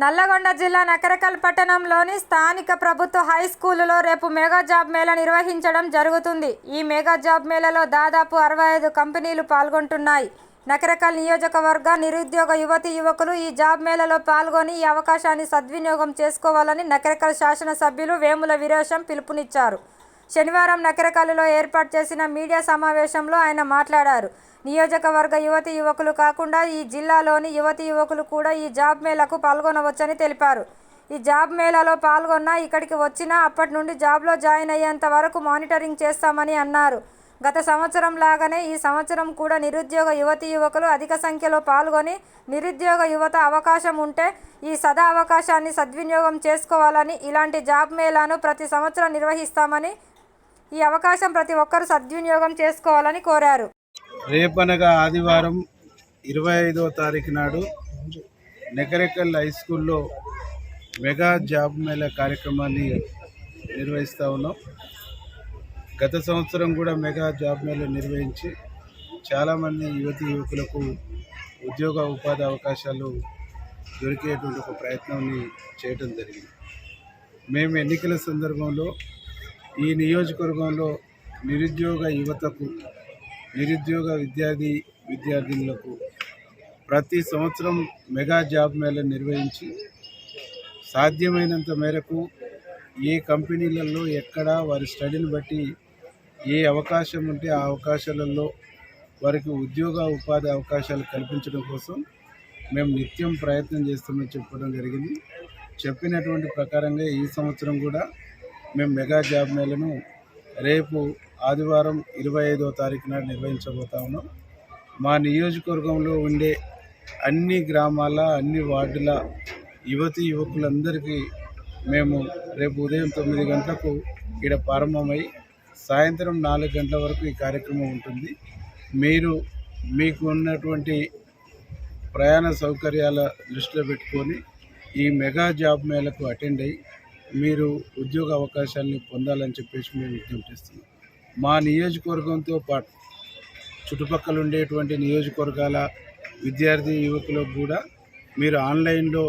నల్లగొండ జిల్లా నకరకల్ పట్టణంలోని స్థానిక ప్రభుత్వ హై స్కూలులో రేపు మెగా జాబ్ మేళా నిర్వహించడం జరుగుతుంది. ఈ మెగా జాబ్ మేళాలో దాదాపు అరవై ఐదు కంపెనీలు పాల్గొంటున్నాయి. నకరకల్ నియోజకవర్గ నిరుద్యోగ యువతి యువకులు ఈ జాబ్ మేళాలో పాల్గొని ఈ అవకాశాన్ని సద్వినియోగం చేసుకోవాలని నకరకల్ శాసనసభ్యులు వేముల వీరేశం పిలుపునిచ్చారు. శనివారం నకరకల్లులో ఏర్పాటు చేసిన మీడియా సమావేశంలో ఆయన మాట్లాడారు. నియోజకవర్గ యువతి యువకులు కాకుండా ఈ జిల్లాలోని యువతి యువకులు కూడా ఈ జాబ్ మేళకు పాల్గొనవచ్చని తెలిపారు. ఈ జాబ్ మేళాలో పాల్గొన్న ఇక్కడికి వచ్చినా అప్పటి నుండి జాబ్లో జాయిన్ అయ్యేంత వరకు మానిటరింగ్ చేస్తామని అన్నారు. గత సంవత్సరం లాగానే ఈ సంవత్సరం కూడా నిరుద్యోగ యువతి యువకులు అధిక సంఖ్యలో పాల్గొని నిరుద్యోగ యువత అవకాశం ఉంటే ఈ సదా అవకాశాన్ని సద్వినియోగం చేసుకోవాలని ఇలాంటి జాబ్ మేళాను ప్రతి సంవత్సరం నిర్వహిస్తామని ఈ అవకాశం ప్రతి ఒక్కరూ సద్వినియోగం చేసుకోవాలని కోరారు. రేపనగా ఆదివారం ఇరవై ఐదో తారీఖు నాడు నెకరెకల్ హై స్కూల్లో మెగా జాబ్ మేళా కార్యక్రమాన్ని నిర్వహిస్తూ ఉన్నాం. గత సంవత్సరం కూడా మెగా జాబ్ మేళా నిర్వహించి చాలామంది యువతి యువకులకు ఉద్యోగ ఉపాధి అవకాశాలు దొరికేటువంటి ఒక ప్రయత్నాన్ని చేయడం జరిగింది. మేము ఎన్నికల సందర్భంలో ఈ నియోజకవర్గంలో నిరుద్యోగ యువతకు నిరుద్యోగ విద్యార్థి విద్యార్థినులకు ప్రతి సంవత్సరం మెగా జాబ్ మేళ నిర్వహించి సాధ్యమైనంత మేరకు ఏ కంపెనీలలో ఎక్కడ వారి స్టడీని బట్టి ఏ అవకాశం ఉంటే ఆ అవకాశాలలో వారికి ఉద్యోగ ఉపాధి అవకాశాలు కల్పించడం కోసం మేము నిత్యం ప్రయత్నం చేస్తామని చెప్పడం జరిగింది. చెప్పినటువంటి ప్రకారంగా ఈ సంవత్సరం కూడా మేము మెగా జాబ్ మేళను రేపు ఆదివారం ఇరవై ఐదో తారీఖు నాడు నిర్వహించబోతా ఉన్నాం. మా నియోజకవర్గంలో ఉండే అన్ని గ్రామాల అన్ని వార్డుల యువతి యువకులందరికీ మేము రేపు ఉదయం తొమ్మిది గంటలకు ఇక్కడ ప్రారంభమై సాయంత్రం నాలుగు గంటల వరకు ఈ కార్యక్రమం ఉంటుంది. మీరు మీకు ఉన్నటువంటి ప్రయాణ సౌకర్యాల దృష్టిలో పెట్టుకొని ఈ మెగా జాబ్ మేళకు అటెండ్ అయ్యి మీరు ఉద్యోగ అవకాశాన్ని పొందాలని చెప్పేసి మేము విజ్ఞప్తి చేస్తున్నాం. మా నియోజకవర్గంతో పాటు చుట్టుపక్కల ఉండేటువంటి నియోజకవర్గాల విద్యార్థి యువకులకు కూడా మీరు ఆన్లైన్లో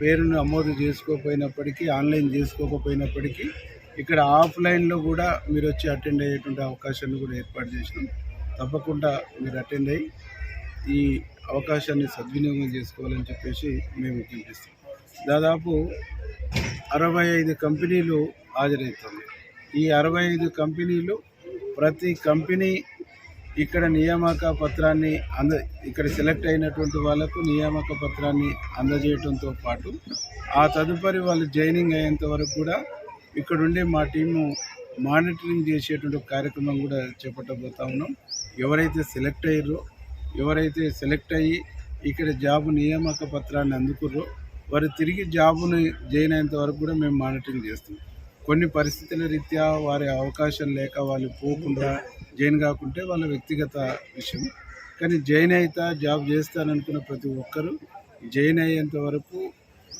పేరును నమోదు చేసుకోకపోయినప్పటికీ ఆన్లైన్ చేసుకోకపోయినప్పటికీ ఇక్కడ ఆఫ్లైన్లో కూడా మీరు వచ్చి అటెండ్ అయ్యేటువంటి అవకాశాన్ని కూడా ఏర్పాటు చేసినాం. తప్పకుండా మీరు అటెండ్ అయ్యి ఈ అవకాశాన్ని సద్వినియోగం చేసుకోవాలని చెప్పేసి మేము విజ్ఞప్తిస్తాం దాదాపు అరవై ఐదు కంపెనీలు హాజరవుతుంది ఈ అరవై ఐదు కంపెనీలు ప్రతి కంపెనీ ఇక్కడ నియామక పత్రాన్ని అంద ఇక్కడ సెలెక్ట్ అయినటువంటి వాళ్ళకు నియామక పత్రాన్ని అందజేయడంతో పాటు ఆ తదుపరి వాళ్ళు జాయినింగ్ అయ్యేంత వరకు కూడా ఇక్కడుండే మా టీము మానిటరింగ్ చేసేటువంటి కార్యక్రమం కూడా చేపట్టబోతా ఉన్నాం. ఎవరైతే సెలెక్ట్ అయ్యారో ఎవరైతే సెలెక్ట్ అయ్యి ఇక్కడ జాబ్ నియామక పత్రాన్ని అందుకుర్రో వారు తిరిగి జాబ్ని జాయిన్ అయ్యేంత వరకు కూడా మేము మానిటరింగ్ చేస్తాం. కొన్ని పరిస్థితుల రీత్యా వారి అవకాశం లేక వాళ్ళు పోకుండా జాయిన్ కాకుంటే వాళ్ళ వ్యక్తిగత విషయం. కానీ జాయిన్ అవుతా జాబ్ చేస్తాననుకున్న ప్రతి ఒక్కరూ జాయిన్ అయ్యేంత వరకు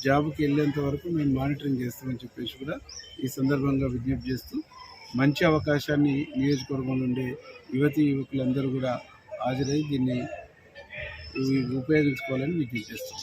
జాబ్కి వెళ్ళేంత వరకు మేము మానిటరింగ్ చేస్తామని చెప్పేసి కూడా ఈ సందర్భంగా విజ్ఞప్తి చేస్తూ మంచి అవకాశాన్ని నియోజకవర్గంలో ఉండే యువతి యువకులందరూ కూడా హాజరై దీన్ని ఉపయోగించుకోవాలని విజ్ఞప్తి చేస్తాం